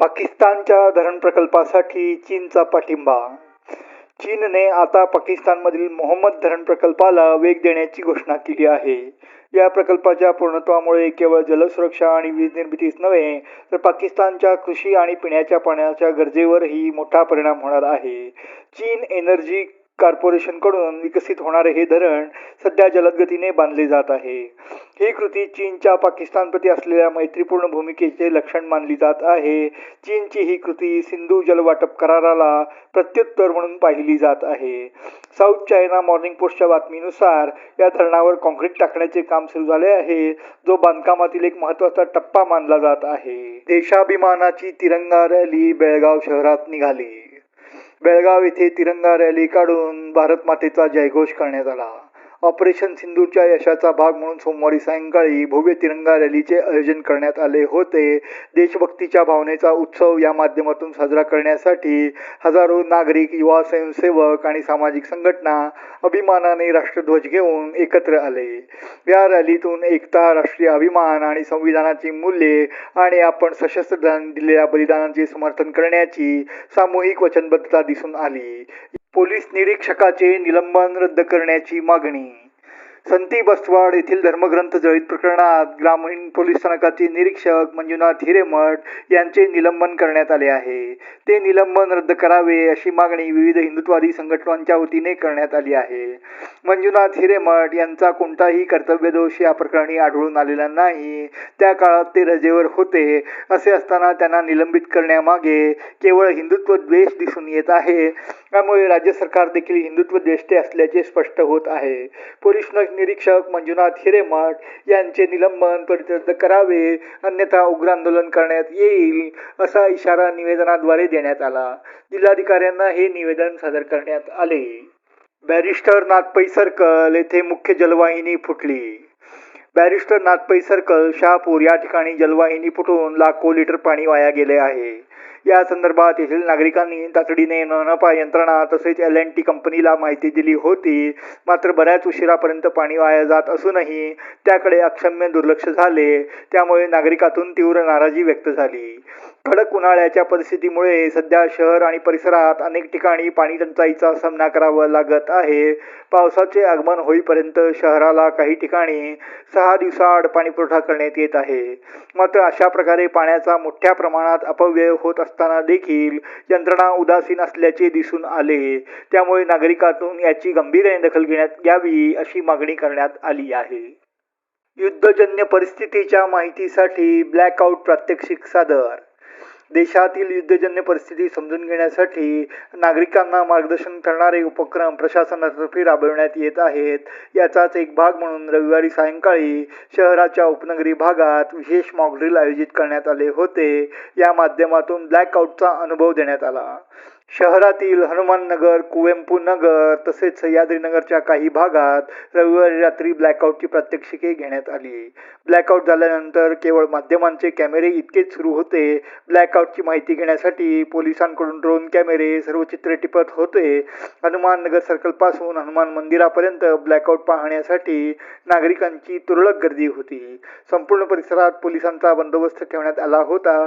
पाकिस्तानच्या धरण प्रकल्पासाठी चीनचा पाठिंबा. चीनने आता पाकिस्तानमधील मोहम्मद धरण प्रकल्पाला वेग देण्याची घोषणा केली आहे. या प्रकल्पाच्या पूर्णत्वामुळे केवळ जलसुरक्षा आणि वीज निर्मितीच नव्हे तर पाकिस्तानच्या कृषी आणि पिण्याच्या पाण्याच्या गरजेवरही मोठा परिणाम होणार आहे. चीन एनर्जी कॉर्पोरेशनकडून विकसित होणारे हे धरण सध्या जलदगतीने बांधले जात आहे. ही कृती चीनच्या पाकिस्तानप्रती असलेल्या मैत्रीपूर्ण भूमिकेचे लक्षण मानली जात आहे. चीनची ही कृती सिंधू जलवाटप कराराला प्रत्युत्तर म्हणून पाहिली जात आहे. साऊथ चायना मॉर्निंग पोस्टच्या बातमीनुसार या धरणावर कॉन्क्रीट टाकण्याचे काम सुरू झाले आहे जो बांधकामातील एक महत्त्वाचा टप्पा मानला जात आहे. देशाभिमानाची तिरंगा रॅली बेळगाव शहरात निघाली. बेळगाव येथे तिरंगा रॅली काढून भारत मातेचा जयघोष करण्यात आला. ऑपरेशन सिंधूच्या यशाचा भाग म्हणून सोमवारी सायंकाळी भव्य तिरंगा रॅलीचे आयोजन करण्यात आले होते. देशभक्तीच्या भावनेचा उत्सव या माध्यमातून साजरा करण्यासाठी हजारो नागरिक युवा स्वयंसेवक आणि सामाजिक संघटना अभिमानाने राष्ट्रध्वज घेऊन एकत्र आले. या रॅलीतून एकता राष्ट्रीय अभिमान आणि संविधानाची मूल्ये आणि आपण सशस्त्र दिलेल्या बलिदानाचे समर्थन करण्याची सामूहिक वचनबद्धता दिसून आली. पोलीस निरीक्षकाचे निलंबन रद्द करण्याची मागणी. संती बसवाड येथील धर्मग्रंथ जळीत प्रकरणात ग्रामीण पोलीस स्थानकाचे निरीक्षक मंजुनाथ हिरेमठ यांचे निलंबन करण्यात आले आहे. ते निलंबन रद्द करावे अशी मागणी विविध हिंदुत्वादी संघटनांच्या वतीने करण्यात आली आहे. मंजुनाथ हिरेमठ यांचा कोणताही कर्तव्यदोष या प्रकरणी आढळून आलेला नाही. त्या काळात ते रजेवर होते असे असताना त्यांना निलंबित करण्यामागे केवळ हिंदुत्व द्वेष दिसून येत आहे. त्यामुळे राज्य सरकार देखील हिंदुत्व द्वेष्टे असल्याचे स्पष्ट होत आहे. पोलीस निरीक्षक मंजुनाथ हिरेमठ यांचे निलंबन त्वरित करावे अन्यथा उग्र आंदोलन करण्यात येईल असा इशारा निवेदनाद्वारे देण्यात आला. जिल्हाधिकाऱ्यांना हे निवेदन सादर करण्यात आले. बॅरिस्टर नाथपै सर्कल येथे मुख्य जलवाहिनी फुटली. बॅरिस्टर नाथपै सर्कल शहापूर या ठिकाणी जलवाहिनी फुटून लाखो लिटर पाणी वाया गेले आहे. या संदर्भात येथील नागरिकांनी तातडीने मनपा यंत्रणा तसेच एल एन टी कंपनीला माहिती दिली होती. मात्र बऱ्याच उशिरापर्यंत पाणी वाया जात असूनही त्याकडे अक्षम्य दुर्लक्ष झाले. त्यामुळे नागरिकातून तीव्र नाराजी व्यक्त झाली. कडक उन्हाळ्याच्या परिस्थितीमुळे सध्या शहर आणि परिसरात अनेक ठिकाणी पाणी टंचाईचा सामना करावा लागत आहे. पावसाचे आगमन होईपर्यंत शहराला काही ठिकाणी सहा दिवसाआड पाणीपुरवठा करण्यात येत आहे. मात्र अशा प्रकारे पाण्याचा मोठ्या प्रमाणात अपव्यय होत असताना देखील यंत्रणा उदासीन असल्याचे दिसून आले. त्यामुळे नागरिकातून याची गंभीर दखल घेण्यात यावी अशी मागणी करण्यात आली आहे. युद्धजन्य परिस्थितीच्या माहितीसाठी ब्लॅकआउट प्रात्यक्षिक सादर देशातील युद्धजन्य परिस्थिती समजून घेण्यासाठी नागरिकांना मार्गदर्शन करणारे उपक्रम प्रशासनातर्फे राबविण्यात येत आहेत. याचाच एक भाग म्हणून रविवारी सायंकाळी शहराच्या उपनगरी भागात विशेष मॉकड्रिल आयोजित करण्यात आले होते. या माध्यमातून ब्लॅकआउटचा अनुभव देण्यात आला. शहरातील हनुमान नगर कुवेंपू नगर तसेच सह्याद्रीनगरच्या काही भागात रविवारी रात्री ब्लॅकआउटची प्रात्यक्षिके घेण्यात आली. ब्लॅकआउट झाल्यानंतर केवळ माध्यमांचे कॅमेरे इतकेच सुरू होते. ब्लॅकआउटची माहिती घेण्यासाठी पोलिसांकडून ड्रोन कॅमेरे सर्व चित्रे टिपत होते. हनुमान नगर सर्कलपासून हनुमान मंदिरापर्यंत ब्लॅकआउट पाहण्यासाठी नागरिकांची तुरळक गर्दी होती. संपूर्ण परिसरात पोलिसांचा बंदोबस्त ठेवण्यात आला होता.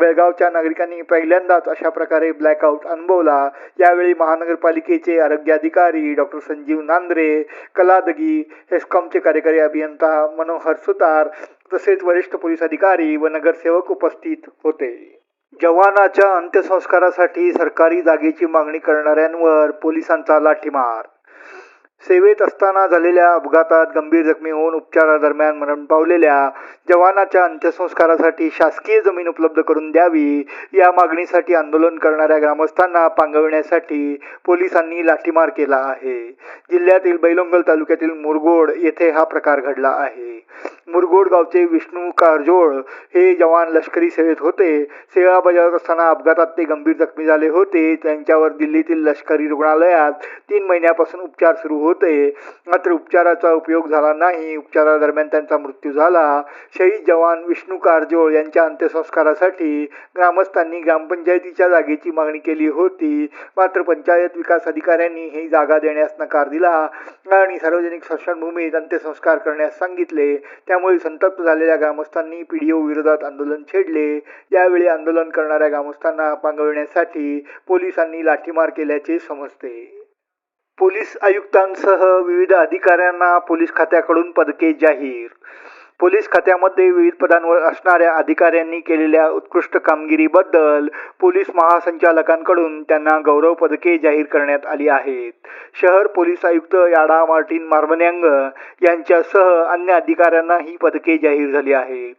बेळगावच्या नागरिकांनी पहिल्यांदाच अशा प्रकारे ब्लॅकआउट थांबवला. यावेळी महानगरपालिकेचे आरोग्य अधिकारी डॉक्टर संजीव नांद्रे कलादगी हेस्कॉमचे कार्यकारी अभियंता मनोहर सुतार तसेच वरिष्ठ पोलीस अधिकारी व नगरसेवक उपस्थित होते. जवानाच्या अंत्यसंस्कारासाठी सरकारी जागेची मागणी करणाऱ्यांवर पोलिसांचा लाठीमार. सेवेत असताना झालेल्या अपघातात गंभीर जखमी होऊन उपचारादरम्यान मरण पावलेल्या जवानाच्या अंत्यसंस्कारासाठी शासकीय जमीन उपलब्ध करून द्यावी या मागणीसाठी आंदोलन करणाऱ्या ग्रामस्थांना पांगविण्यासाठी पोलिसांनी लाठीमार केला आहे. जिल्ह्यातील बैलोंगल तालुक्यातील मुरगोड येथे हा प्रकार घडला आहे. मुरगोड गावचे विष्णू कारजोळ हे जवान लष्करी सेवेत होते. सेवा बजावत असताना अपघातात ते गंभीर जखमी झाले होते. त्यांच्यावर दिल्लीतील लष्करी रुग्णालयात तीन महिन्यापासून उपचार सुरू होते. मात्र उपचाराचा उपयोग झाला नाही. उपचारादरम्यान त्यांचा मृत्यू झाला. शहीद जवान विष्णू कारजोळ यांच्या अंत्यसंस्कारासाठी ग्रामस्थांनी ग्रामपंचायतीच्या जागेची मागणी केली होती. मात्र पंचायत विकास अधिकाऱ्यांनी ही जागा देण्यास नकार दिला आणि सार्वजनिक स्मशानभूमीत अंत्यसंस्कार करण्यास सांगितले. त्यामुळे संतप्त झालेल्या ग्रामस्थांनी पीडीओ विरोधात आंदोलन छेडले. यावेळी आंदोलन करणाऱ्या ग्रामस्थांना पांगविण्यासाठी पोलिसांनी लाठीमार केल्याचे समजते. पोलीस आयुक्तांसह विविध अधिकाऱ्यांना पोलीस खात्याकडून पदके जाहीर पोलीस खात्यामध्ये विविध पदांवर असणाऱ्या अधिकाऱ्यांनी केलेल्या उत्कृष्ट कामगिरीबद्दल पोलीस महासंचालकांकडून त्यांना गौरव पदके जाहीर करण्यात आली आहेत. शहर पोलीस आयुक्त याडा मार्टिन मार्मन्यांग यांच्यासह अन्य अधिकाऱ्यांना ही पदके जाहीर झाली आहेत.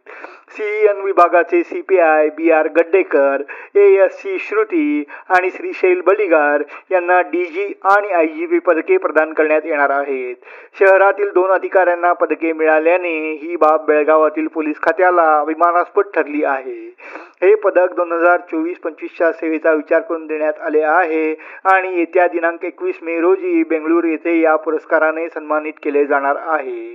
सीईएन विभागाचे C P I B R Gaddekar A S C Shruti आणि श्रीशैल बलिगार यांना डी जी आणि आय जी पी पदके प्रदान करण्यात येणार आहेत. शहरातील दोन अधिकाऱ्यांना पदके मिळाल्याने ही बाब बेळगावातील पोलीस खात्याला अभिमानास्पद ठरली आहे. हे पदक दोन हजार चोवीस पंचवीसच्या सेवेचा विचार करून देण्यात आले आहे आणि येत्या दिनांक एकवीस मे रोजी बेंगळूर येथे या पुरस्काराने सन्मानित केले जाणार आहे.